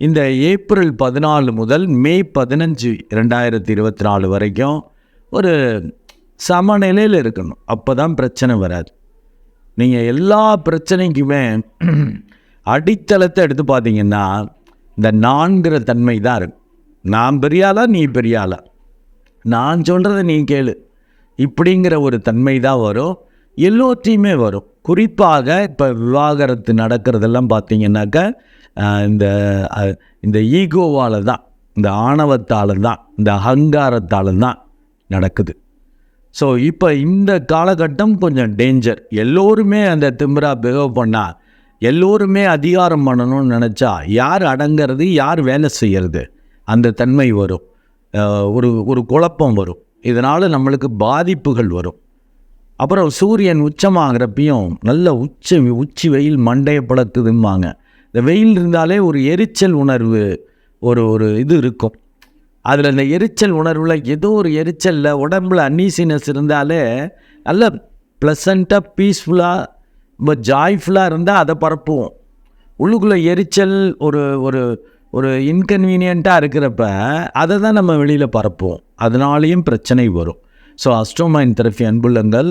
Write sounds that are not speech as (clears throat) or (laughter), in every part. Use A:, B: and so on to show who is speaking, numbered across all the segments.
A: இந்த ஏப்ரல் பதினாலு முதல் மே பதினஞ்சு ரெண்டாயிரத்தி இருபத்தி நாலு வரைக்கும் ஒரு சமநிலையில் இருக்கணும். அப்போ தான் பிரச்சனை வராது. நீங்கள் எல்லா பிரச்சனைக்குமே (clears throat) அடித்தளத்தை எடுத்து பார்த்தீங்கன்னா இந்த நான்கிற தன்மை தான் இருக்கும் நான் பெரியாளா நீ பெரியாளா? நான் சொல்கிறத நீ கேளு. இப்படிங்கிற ஒரு தன்மை தான் வரும். எல்லோற்றையுமே வரும். குறிப்பாக இப்போ விவாகரத்து நடக்கிறதெல்லாம் பார்த்தீங்கன்னாக்கா இந்த இந்த ஈகோவால் தான் இந்த ஆணவத்தால் தான் இந்த அகங்காரத்தால் தான் நடக்குது. ஸோ இப்போ இந்த காலகட்டம் கொஞ்சம் டேஞ்சர் எல்லோருமே அந்த திமிரா பிஹேவ் பண்ணால் எல்லோருமே அதிகாரம் பண்ணணும்னு நினச்சா யார் அடங்கிறது யார் வேலை செய்கிறது அந்த தன்மை வரும். ஒரு ஒரு குழப்பம் வரும். இதனால் நம்மளுக்கு பாதிப்புகள் வரும். அப்புறம் சூரியன் உச்சமாகிறப்பையும் நல்ல உச்ச உச்சி வெயில் மண்டையை பழக்குதும்பாங்க இந்த வெயில் இருந்தாலே ஒரு எரிச்சல் உணர்வு ஒரு ஒரு இது இருக்கும். அதில் இந்த எரிச்சல் உணர்வில் ஏதோ ஒரு எரிச்சலில் உடம்புல அன்னீசினஸ் இருந்தாலே நல்ல ப்ளசண்ட்டாக பீஸ்ஃபுல்லாக ரொம்ப ஜாய்ஃபுல்லாக இருந்தால் அதை பரப்புவோம். உள்ளுக்குள்ளே எரிச்சல் ஒரு ஒரு ஒரு இன்கன்வீனியண்ட்டாக இருக்கிறப்ப அதை தான் நம்ம வெளியில் பரப்புவோம். அதனாலேயும் பிரச்சனை வரும். ஸோ அஸ்ட்ரோமைன் தெரப்பி அன்புள்ளங்கள்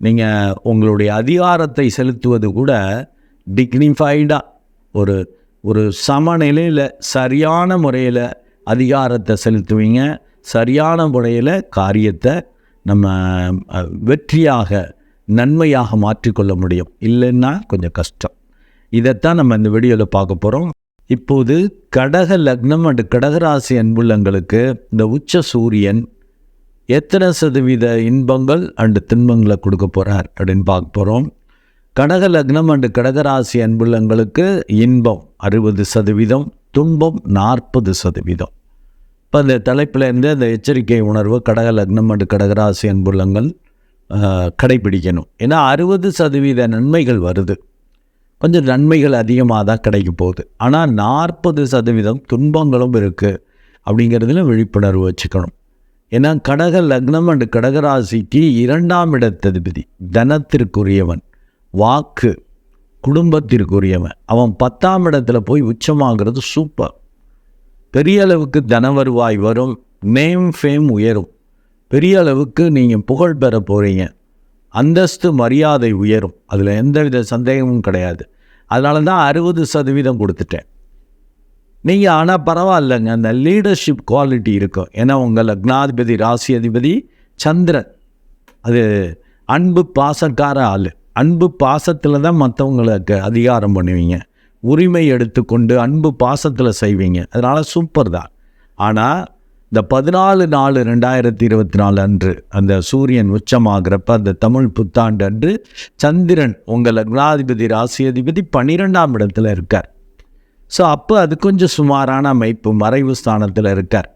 A: நீங்கள் உங்களுடைய அதிகாரத்தை செலுத்துவது கூட டிக்னிஃபைடாக ஒரு ஒரு சமநிலையில் சரியான முறையில் அதிகாரத்தை செலுத்துவீங்க. சரியான முறையில் காரியத்தை நம்ம வெற்றியாக நன்மையாக மாற்றிக்கொள்ள முடியும். இல்லைன்னா கொஞ்சம் கஷ்டம். இதைத்தான் நம்ம இந்த வீடியோவில் பார்க்க போகிறோம் இப்போது கடக லக்னம் அண்டு கடகராசி அன்புள்ளங்களுக்கு இந்த உச்ச சூரியன் எத்தனை சதவீத இன்பங்கள் அண்டு துன்பங்களை கொடுக்க போகிறார் அப்படின்னு பார்க்க போகிறோம் கடக லக்னம் அண்டு கடகராசி அன்புள்ளங்களுக்கு இன்பம் அறுபது சதவீதம் துன்பம் நாற்பது சதவீதம். இப்போ அந்த தலைப்பில் இருந்து அந்த எச்சரிக்கை உணர்வு கடக லக்னம் அண்டு கடகராசி அன்புள்ளங்கள் கடைபிடிக்கணும். ஏன்னா அறுபது சதவீத நன்மைகள் வருது. கொஞ்சம் நன்மைகள் அதிகமாக தான் கிடைக்க போகுது. ஆனால் நாற்பது சதவீதம் துன்பங்களும் இருக்குது அப்படிங்கிறதுல விழிப்புணர்வு வச்சுக்கணும். ஏன்னா கடக லக்னம் அண்டு கடகராசிக்கு இரண்டாம் இடத்ததிபதி தனத்திற்குரியவன் வாக்கு குடும்பத்திற்குரியவன். அவன் பத்தாம் இடத்துல போய் உச்சமாகிறது சூப்பர். பெரிய அளவுக்கு தன வருவாய் வரும் நேம் ஃபேம் உயரும். பெரிய அளவுக்கு நீங்கள் புகழ் பெற போகிறீங்க அந்தஸ்து மரியாதை உயரும். அதில் எந்தவித சந்தேகமும் கிடையாது. அதனால தான் அறுபது சதவீதம் கொடுத்துட்டேன். நீங்கள் ஆனால் பரவாயில்லைங்க அந்த லீடர்ஷிப் குவாலிட்டி இருக்கும் ஏன்னா உங்கள் லக்னாதிபதி ராசி அதிபதி சந்திரன். அது அன்பு பாசக்கார ஆள். அன்பு பாசத்தில் தான் மற்றவங்களுக்கு அதிகாரம் பண்ணுவீங்க. உரிமை எடுத்துக்கொண்டு அன்பு பாசத்தில் செய்வீங்க. அதனால் சூப்பர் தான். ஆனால் இந்த பதினாலு நாலு ரெண்டாயிரத்தி இருபத்தி நாலு அன்று அந்த சூரியன் உச்சமாகிறப்ப அந்த தமிழ் புத்தாண்டு அன்று சந்திரன் உங்கள் லக்னாதிபதி ராசி அதிபதி பன்னிரெண்டாம் இடத்துல இருக்கார். ஸோ அப்போ அது கொஞ்சம் சுமாரான அமைப்பு மறைவு ஸ்தானத்தில் இருக்கார்.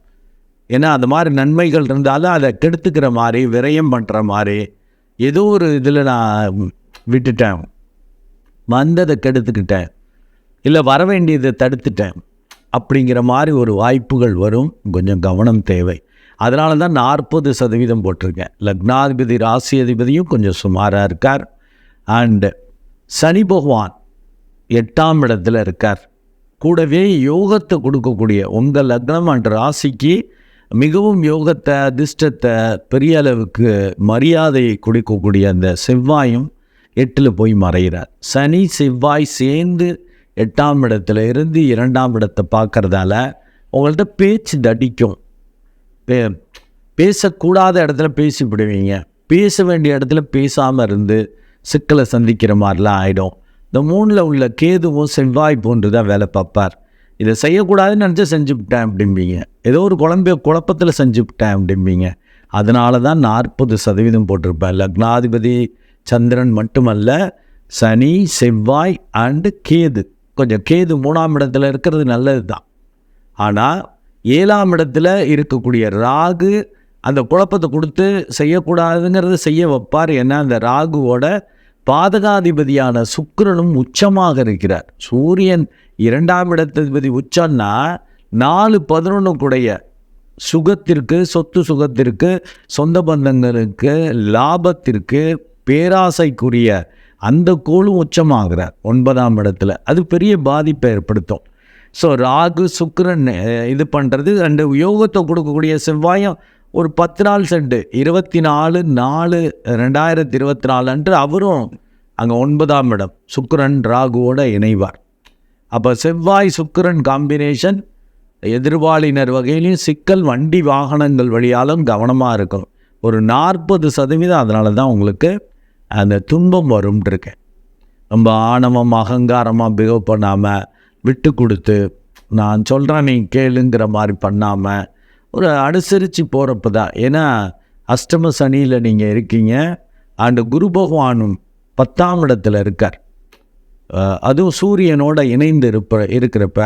A: ஏன்னா அது மாதிரி நன்மைகள் இருந்தாலும் அதை கெடுத்துக்கிற மாதிரி விரயம் பண்ணுற மாதிரி ஏதோ ஒரு இதில் நான் விட்டுட்டேன். வந்ததை கெடுத்துக்கிட்டேன். இல்லை வர வேண்டியதை தடுத்துட்டேன். அப்படிங்கிற மாதிரி ஒரு வாய்ப்புகள் வரும். கொஞ்சம் கவனம் தேவை. அதனால தான் நாற்பது சதவீதம் போட்டிருக்கேன். லக்னாதிபதி ராசி அதிபதியும் கொஞ்சம் சுமாராக இருக்கார். அண்டு சனி பகவான் எட்டாம் இடத்துல இருக்கார். கூடவே யோகத்தை கொடுக்கக்கூடிய உங்கள் லக்னம் அண்ட் ராசிக்கு மிகவும் யோகத்தை அதிர்ஷ்டத்தை பெரிய அளவுக்கு மரியாதையை கொடுக்கக்கூடிய அந்த செவ்வாயும் எட்டில் போய் மறைகிறார். சனி செவ்வாய் சேர்ந்து எட்டாம் இடத்துல இருந்து இரண்டாம் இடத்தை பார்க்குறதால உங்கள்கிட்ட பேச்சு தடிக்கும். பே பேசக்கூடாத இடத்துல பேசி விடுவீங்க பேச வேண்டிய இடத்துல பேசாமல் இருந்து சிக்கலை சந்திக்கிற மாதிரிலாம் ஆகிடும் இந்த மூணில் உள்ள கேதுவும் செவ்வாய் போன்று தான் வேலை பார்ப்பார். இதை செய்யக்கூடாதுன்னு நினச்சி செஞ்சுவிட்டேன் அப்படிம்பீங்க. ஏதோ ஒரு குழம்பிய குழப்பத்தில் செஞ்சுவிட்டேன் அப்படிம்பீங்க. அதனால தான் நாற்பது சதவீதம் போட்டிருப்பேன் லக்னாதிபதி சந்திரன் மட்டுமல்ல சனி செவ்வாய் அண்டு கேது. கொஞ்சம் கேது மூணாம் இடத்துல இருக்கிறது நல்லது தான் ஆனால் ஏழாம் இடத்துல இருக்கக்கூடிய ராகு அந்த குழப்பத்தை கொடுத்து செய்யக்கூடாதுங்கிறத செய்ய வைப்பார். ஏன்னா அந்த ராகுவோட பாதகாதிபதியான சுக்கரனும் உச்சமாக இருக்கிறார். சூரியன் இரண்டாம் இடத்ததிபதி உச்சம்னா நாலு பதினொன்று கூடைய சுகத்திற்கு சொத்து சுகத்திற்கு சொந்த பந்தங்களுக்கு லாபத்திற்கு பேராசைக்குரிய அந்த கோளும் உச்சமாகிறார் ஒன்பதாம் இடத்துல. அது பெரிய பாதிப்பை ஏற்படுத்தும். ஸோ ராகு சுக்கரன் இது பண்ணுறது அந்த யோகத்தை கொடுக்கக்கூடிய செவ்வாயம் ஒரு பத்து நாள் சென்று இருபத்தி நாலு நாலு ரெண்டாயிரத்தி இருபத்தி நாலு அன்று அவரும் அங்கே ஒன்பதாம் இடம் சுக்கரன் ராகுவோட இணைவார். அப்போ செவ்வாய் சுக்கரன் காம்பினேஷன் எதிர்வாளினர் வகையிலையும் சிக்கல் வண்டி வாகனங்கள் வழியாலும் கவனமாக இருக்கும். ஒரு நாற்பது சதவீதம் அதனால தான் உங்களுக்கு அந்த துன்பம் வரும்ன்ட்ருக்கேன் ரொம்ப ஆணவம் அகங்காரமாக பிஹேவ் பண்ணாமல் விட்டு கொடுத்து நான் சொல்கிறேன் நீ கேளுங்கிற மாதிரி பண்ணாமல் ஒரு அனுசரித்து போகிறப்ப தான் ஏன்னா அஷ்டம சனியில் நீங்கள் இருக்கீங்க. அண்டு குரு பகவானும் பத்தாம் இடத்துல இருக்கார். அதுவும் சூரியனோட இணைந்து இருப்ப இருக்கிறப்ப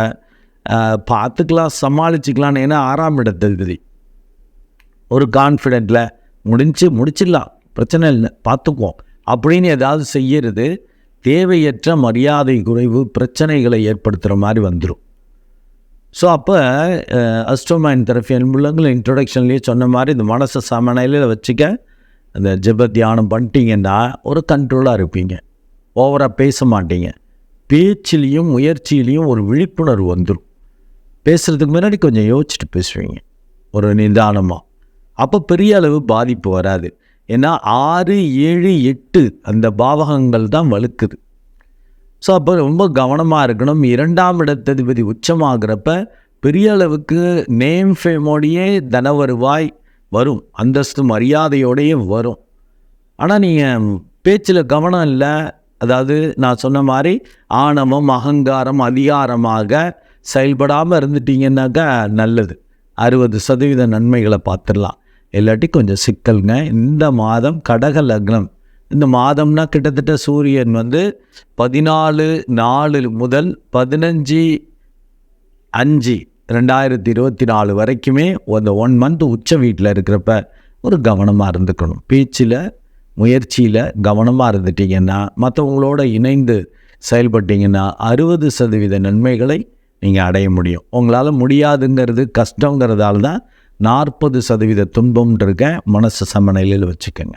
A: பார்த்துக்கலாம் சமாளிச்சுக்கலான்னு ஏன்னா ஆறாம் இடத்ததிபதி ஒரு கான்ஃபிடென்ட்டில் முடிஞ்சு முடிச்சிடலாம். பிரச்சனை இல்லை பார்த்துக்குவோம். அப்படின்னு ஏதாவது செய்யறது தேவையற்ற மரியாதை குறைவு பிரச்சனைகளை ஏற்படுத்துகிற மாதிரி வந்துடும் ஸோ அப்போ அஸ்ட்ரோமைன் தெரப்பி அன்புள்ளங்கள் இன்ட்ரொடக்ஷன்லேயே சொன்ன மாதிரி இந்த மனசை சமநிலையில் வச்சுக்க அந்த ஜெப தியானம் பண்ணிட்டீங்கன்னா ஒரு கண்ட்ரோலாக இருப்பீங்க. ஓவராக பேச மாட்டீங்க. பேச்சிலையும் முயற்சியிலையும் ஒரு விழிப்புணர்வு வந்துடும் பேசுகிறதுக்கு முன்னாடி கொஞ்சம் யோசிச்சுட்டு பேசுவீங்க. ஒரு நிதானமாக அப்போ பெரிய அளவு பாதிப்பு வராது. ஏன்னா ஆறு ஏழு எட்டு அந்த பாவகங்கள் தான் வலுக்குது. ஸோ அப்போ ரொம்ப கவனமாக இருக்கணும். இரண்டாம் இடத்ததிபதி உச்சமாகிறப்ப பெரிய அளவுக்கு நேம் ஃபேமோடையே தன வருவாய் வரும். அந்தஸ்து மரியாதையோடையே வரும். ஆனால் நீங்கள் பேச்சில் கவனம் இல்லை. அதாவது நான் சொன்ன மாதிரி ஆணவம் அகங்காரம் அதிகாரமாக செயல்படாமல் இருந்துட்டீங்கன்னாக்கா நல்லது. அறுபது சதவீத நன்மைகளை பார்த்துடலாம். இல்லாட்டி கொஞ்சம் சிக்கல்ங்க. இந்த மாதம் கடக லக்னம். இந்த மாதம்னா கிட்டத்தட்ட சூரியன் வந்து பதினாலு நாலு முதல் பதினஞ்சு அஞ்சு ரெண்டாயிரத்தி இருபத்தி நாலு வரைக்குமே அந்த ஒன் மந்த் உச்ச வீட்டில் இருக்கிறப்ப ஒரு கவனமாக இருந்துக்கணும். பேச்சில் முயற்சியில் கவனமாக இருந்துட்டீங்கன்னா மற்றவங்களோட இணைந்து செயல்பட்டீங்கன்னா அறுபது சதவீத நன்மைகளை நீங்கள் அடைய முடியும். உங்களால் முடியாதுங்கிறது கஷ்டங்கிறதால தான் நாற்பது சதவீத துன்பம்னு மனசு சமநிலையில் வச்சுக்கோங்க.